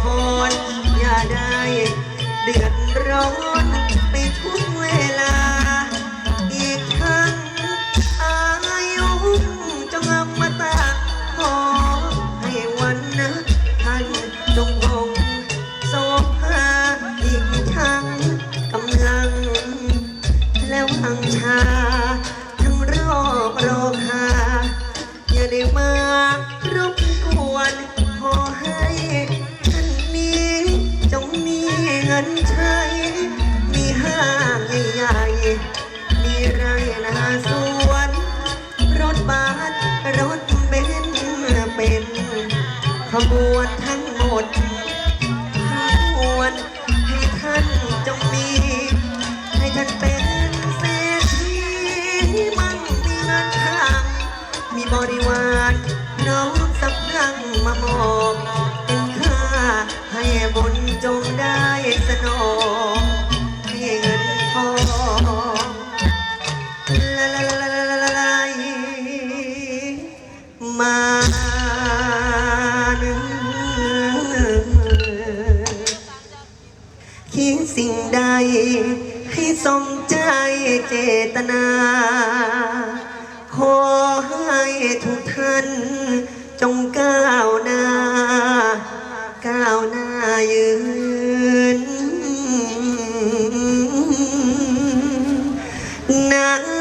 พรอย่าได้เดือดร้อน นใช้มีห้างใหญ่ๆมีไรนาสวน รถบัสรถเบนซ์เป็นขบวนทั้งหมดทั้งมวลให้ท่านจงมี ให้ท่านเป็นเศรษฐีมั่งมีเงินทางมีบริวารน้อง มาคิดสิ่งใดให้สมใจเจตนา ขอให้ทุกท่านจงก้าวหน้า ก้าวหน้ายืนนะ